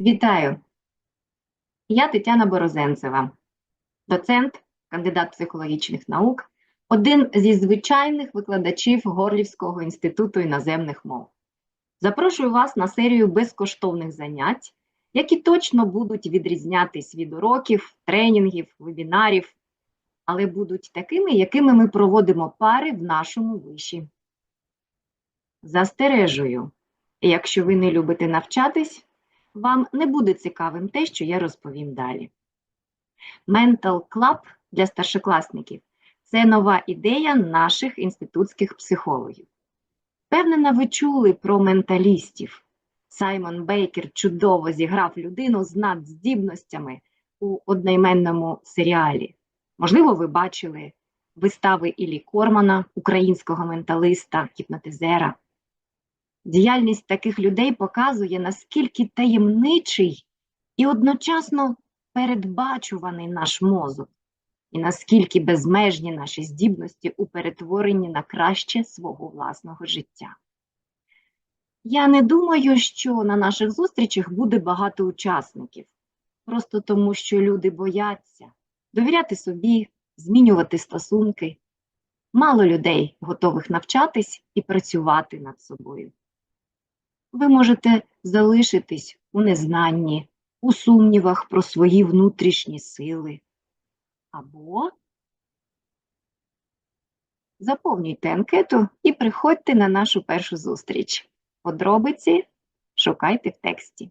Вітаю! Я Тетяна Борозенцева, доцент, кандидат психологічних наук, один зі звичайних викладачів Горлівського інституту іноземних мов. Запрошую вас на серію безкоштовних занять, які точно будуть відрізнятись від уроків, тренінгів, вебінарів, але будуть такими, якими ми проводимо пари в нашому виші. Застережую, якщо ви не любите навчатись, вам не буде цікавим те, що я розповім далі. Mental Club для старшокласників це нова ідея наших інститутських психологів. Впевнена, ви чули про менталістів. Саймон Бейкер чудово зіграв людину з надздібностями у одноіменному серіалі. Можливо, ви бачили вистави Іллі Кормана, українського менталиста, гіпнотизера. Діяльність таких людей показує, наскільки таємничий і одночасно передбачуваний наш мозок, і наскільки безмежні наші здібності у перетворенні на краще свого власного життя. Я не думаю, що на наших зустрічах буде багато учасників, просто тому що люди бояться довіряти собі, змінювати стосунки. Мало людей готових навчатись і працювати над собою. Ви можете залишитись у незнанні, у сумнівах про свої внутрішні сили. Або заповнюйте анкету і приходьте на нашу першу зустріч. Подробиці шукайте в тексті.